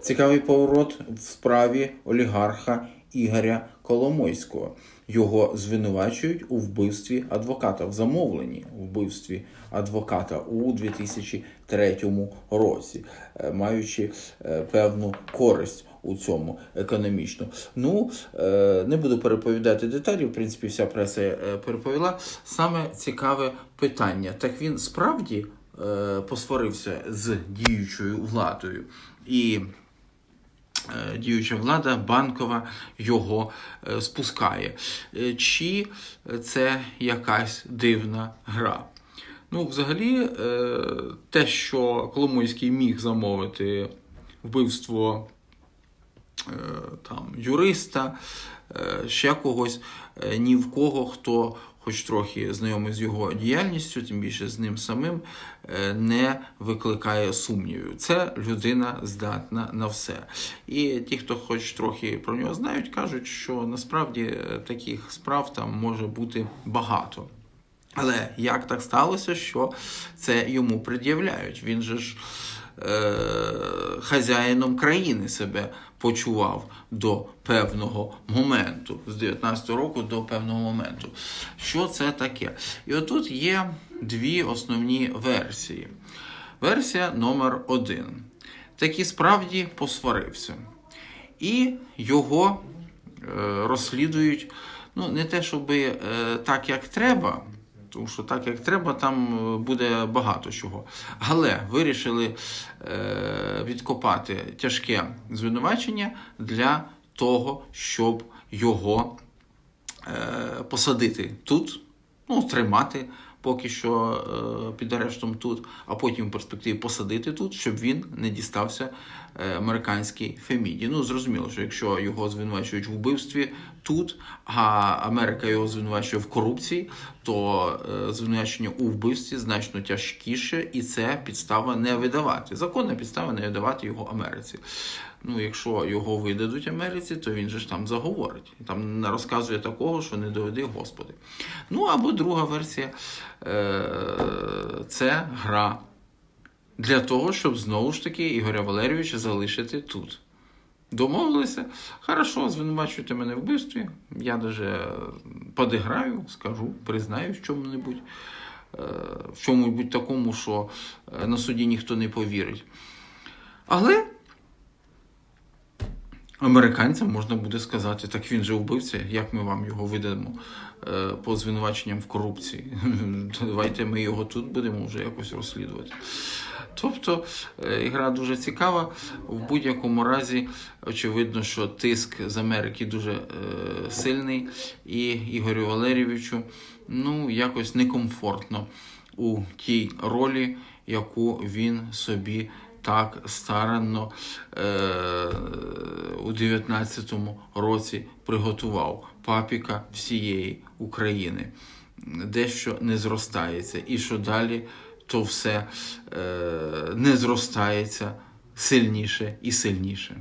Цікавий поворот в справі олігарха Ігоря Коломойського. Його звинувачують у вбивстві адвоката в замовленні вбивстві адвоката у 2003 році, е, маючи е, певну користь у цьому економічно. Ну е, не буду переповідати деталі. В принципі, вся преса переповіла. Саме цікаве питання. Так він справді посварився з діючою владою і. е, Діюча влада банкова його е, спускає. Е, Чи це якась дивна гра? Ну, взагалі, е, те, що Коломойський міг замовити вбивство е, там, юриста, е, ще когось, е, ні в кого, хто хоч трохи знайомий з його діяльністю, тим більше з ним самим, е, не викликає сумнівів. Це людина здатна на все. І ті, хто хоч трохи про нього знають, кажуть, що насправді е, таких справ там може бути багато. Але як так сталося, що це йому пред'являють? Він же ж е, хазяїном країни себе почував до певного моменту, з 19 року до певного моменту. Що це таке? І отут є дві основні версії. Версія номер один. Таки справді посварився. І його е, розслідують ну, не те, щоб е, так, як треба, тому що так, як треба, там е, буде багато чого. Але вирішили е, відкопати тяжке звинувачення для того, щоб його е, посадити тут, ну, тримати поки що е, під арештом тут, а потім в перспективі посадити тут, щоб він не дістався е, американській Феміді. Ну, зрозуміло, що якщо його звинувачують в вбивстві тут, а Америка його звинувачує в корупції, то е, звинувачення у вбивстві значно тяжкіше, і це підстава не видавати. Законна підстава не видавати його Америці. Ну, якщо його видадуть Америці, то він же ж там заговорить. Там не розказує такого, що не доведи Господи. Ну або друга версія е, це гра для того, щоб знову ж таки Ігоря Валерійовича залишити тут. Домовилися, хорошо, звинувачуйте мене в вбивстві. Я даже подиграю, скажу, признаю в чому-небудь, е, в чому-небудь такому, що е, на суді ніхто не повірить. Але американцям можна буде сказати, так він же вбивця, як ми вам його видамо е, по звинуваченням в корупції. Давайте ми його тут будемо вже якось розслідувати. Тобто е, ігра дуже цікава. В будь-якому разі, очевидно, що тиск з Америки дуже е, сильний, і Ігорю Валерійовичу ну, якось некомфортно у тій ролі, яку він собі так старанно е, у 19-му році приготував папіка всієї України. Дещо не зростається. І що далі, то все е, не зростається сильніше і сильніше.